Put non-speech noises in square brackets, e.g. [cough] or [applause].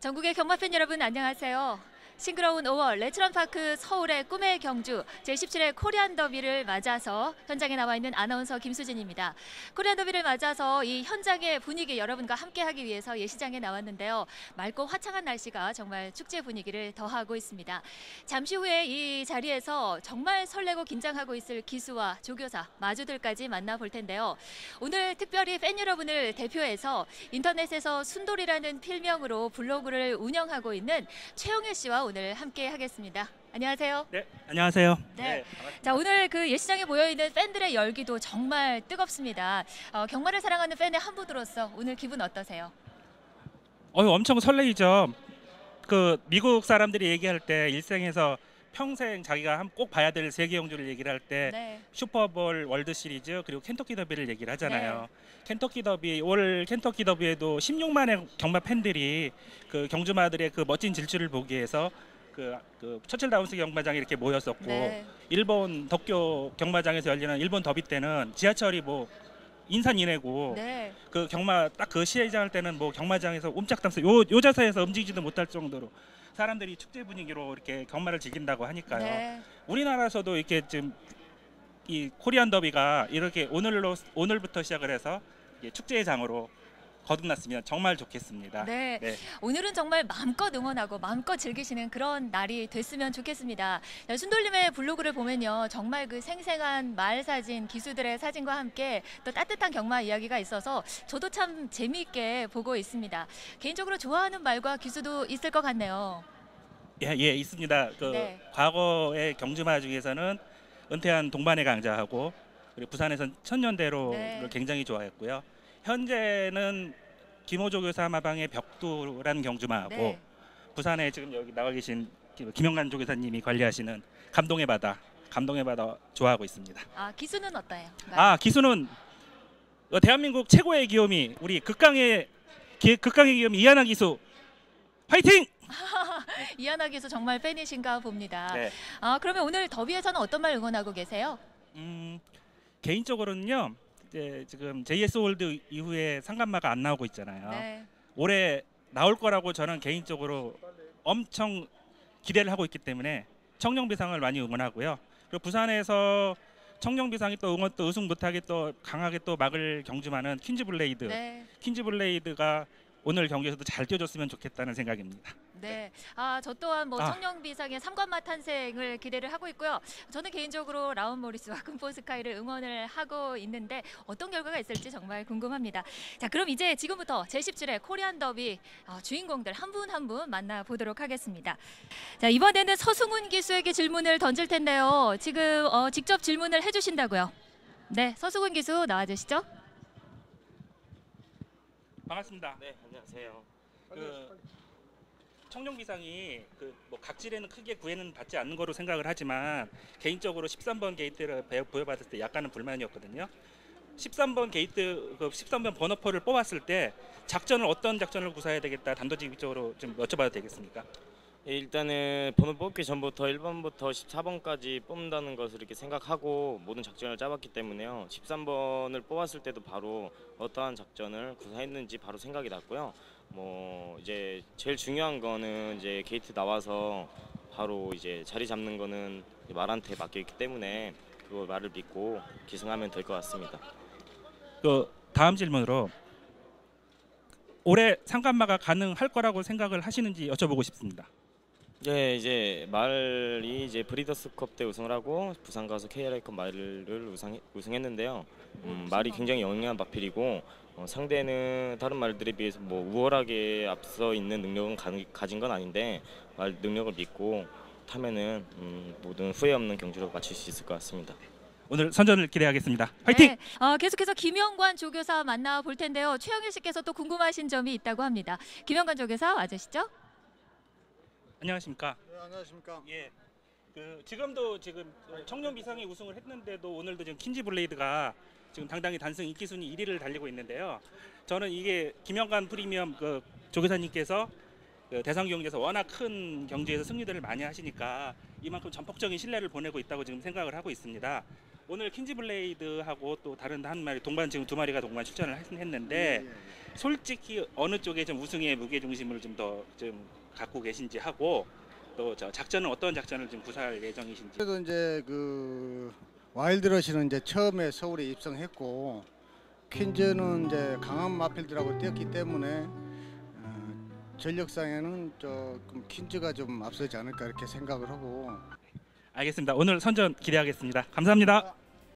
전국의 경마 팬 여러분 안녕하세요. 싱그러운 5월 레츠런파크 서울의 꿈의 경주 제17회 코리안 더비를 맞아서 현장에 나와 있는 아나운서 김수진입니다. 코리안 더비를 맞아서 이 현장의 분위기 여러분과 함께하기 위해서 예시장에 나왔는데요. 맑고 화창한 날씨가 정말 축제 분위기를 더하고 있습니다. 잠시 후에 이 자리에서 정말 설레고 긴장하고 있을 기수와 조교사 마주들까지 만나볼 텐데요. 오늘 특별히 팬 여러분을 대표해서 인터넷에서 순돌이라는 필명으로 블로그를 운영하고 있는 최영애 씨와 오늘 함께 하겠습니다. 안녕하세요. 네, 안녕하세요. 네. 자 오늘 그 예시장에 모여 있는 팬들의 열기도 정말 뜨겁습니다. 어, 경마를 사랑하는 팬의 한 분으로서 오늘 기분 어떠세요? 어, 엄청 설레이죠. 그 미국 사람들이 얘기할 때 일생에서 평생 자기가 한- 꼭 봐야 될 세계 경주를 얘기를 할 때 네. 슈퍼볼 월드 시리즈 그리고 켄터키 더비를 얘기를 하잖아요. 네. 켄터키 더비 올 켄터키 더비에도 16만의 경마 팬들이 그 경주마들의 그 멋진 질주를 보기 위해서 그, 그 처칠 다운스 경마장에 이렇게 모였었고 네. 일본 덕교 경마장에서 열리는 일본 더비 때는 지하철이 뭐 인산 이내고 네. 그 경마 딱 그 시해장 할 때는 뭐 경마장에서 옴짝담스 요, 요 자세에서 움직이지도 못할 정도로 사람들이 축제 분위기로 이렇게 경마를 즐긴다고 하니까요. 네. 우리나라에서도 이렇게 지금 이 코리안 더비가 이렇게 오늘로 오늘부터 시작을 해서 축제의 장으로 거듭났으면 정말 좋겠습니다. 네. 네. 오늘은 정말 마음껏 응원하고 마음껏 즐기시는 그런 날이 됐으면 좋겠습니다. 자, 순돌림의 블로그를 보면요. 정말 그 생생한 말 사진, 기수들의 사진과 함께 또 따뜻한 경마 이야기가 있어서 저도 참 재미있게 보고 있습니다. 개인적으로 좋아하는 말과 기수도 있을 것 같네요. 예, 예 있습니다. 그 네. 과거의 경주마 중에서는 은퇴한 동반의 강자하고 그리고 부산에선 천년대로를 네. 굉장히 좋아했고요. 현재는 김호조 교사 마방의 벽두라는 경주마하고 네. 부산에 지금 여기 나와 계신 김- 김영란 조교사님이 관리하시는 감동의 바다, 감동의 바다 좋아하고 있습니다. 아, 기수는 어때요? 아 기수는 어, 대한민국 최고의 기욤이 우리 극강의 기, 극강의 기욤 이하나 기수 화이팅! [laughs] 이하나 기수 정말 팬이신가 봅니다. 네. 아, 그러면 오늘 더비에서는 어떤 말 응원하고 계세요? 음, 개인적으로는요. 이제 지금 JS 월드 이후에 상간마가 안 나오고 있잖아요. 네. 올해 나올 거라고 저는 개인적으로 엄청 기대를 하고 있기 때문에 청룡비상을 많이 응원하고요. 그리고 부산에서 청룡비상이 또 응원 또 우승 못하게 또 강하게 또 막을 경주마는 퀸즈 블레이드. 네. 퀸즈 블레이드가 오늘 경기에서도 잘 뛰어줬으면 좋겠다는 생각입니다. 네. 아, 저 또한 뭐 아. 청룡비상의 삼관마 탄생을 기대를 하고 있고요. 저는 개인적으로 라운 모리스와 금포 스카이를 응원을 하고 있는데 어떤 결과가 있을지 정말 궁금합니다. 자, 그럼 이제 지금부터 제17회 코리안 더비 어, 주인공들 한 분 한 분 만나보도록 하겠습니다. 자, 이번에는 서승훈 기수에게 질문을 던질 텐데요. 지금 어, 직접 질문을 해주신다고요. 네, 서승훈 기수 나와주시죠. 반갑습니다. 네, 안녕하세요. 그 청룡비상이 그 뭐 각질에는 크게 구애는 받지 않는 거로 생각을 하지만 개인적으로 13번 게이트를 배- 보여받을 때 약간은 불만이었거든요. 13번 게이트 그 13번 번호표를 뽑았을 때 작전을 어떤 작전을 구사해야 되겠다 단도직입적으로 좀 여쭤봐도 되겠습니까? 예, 일단은 번호 뽑기 전부터 1번부터 14번까지 뽑는다는 것을 이렇게 생각하고 모든 작전을 짜봤기 때문에요. 13번을 뽑았을 때도 바로 어떠한 작전을 구사했는지 바로 생각이 났고요. 뭐 이제 제일 중요한 거는 이제 게이트 나와서 바로 이제 자리 잡는 거는 말한테 맡겨 있기 때문에 그 말을 믿고 기승하면 될 것 같습니다. 그 다음 질문으로 올해 상간마가 가능할 거라고 생각을 하시는지 여쭤보고 싶습니다. 네, 이제 말이 이제 브리더스컵 때 우승을 하고 부산 가서 KRA컵 말을 우승, 우승했는데요. 음, 말이 굉장히 영리한 마필이고 어, 상대는 다른 말들에 비해서 뭐 우월하게 앞서 있는 능력은 가, 가진 건 아닌데 말 능력을 믿고 타면은 음, 모든 후회 없는 경주로 마칠 수 있을 것 같습니다. 오늘 선전을 기대하겠습니다. 화이팅! 네, 어, 계속해서 김영관 조교사 만나볼 텐데요. 최영일 씨께서 또 궁금하신 점이 있다고 합니다. 김영관 조교사 와주시죠. 안녕하십니까? 네, 안녕하십니까. 예. 그 지금도 지금 청년 비상이 우승을 했는데도 오늘도 지금 킨지 블레이드가 지금 당당히 단승 인기 순위 1위를 달리고 있는데요. 저는 이게 김영관 프리미엄 그 조교사님께서 그 대상 경기에서 워낙 큰 경주에서 승리들을 많이 하시니까 이만큼 전폭적인 신뢰를 보내고 있다고 지금 생각을 하고 있습니다. 오늘 킨지 블레이드하고 또 다른 한 마리 동반 지금 두 마리가 동반 출전을 했- 했는데 솔직히 어느 쪽에 좀 우승의 무게 중심을 좀 더좀 갖고 계신지 하고 또 저 작전은 어떤 작전을 좀 구사할 예정이신지. 그래도 이제 그 와일드러시는 이제 처음에 서울에 입성했고 퀸즈는 이제 강한 마필드라고 뛰었기 때문에 어, 전력상에는 조금 퀸즈가 좀 앞서지 않을까 이렇게 생각을 하고 알겠습니다. 오늘 선전 기대하겠습니다. 감사합니다.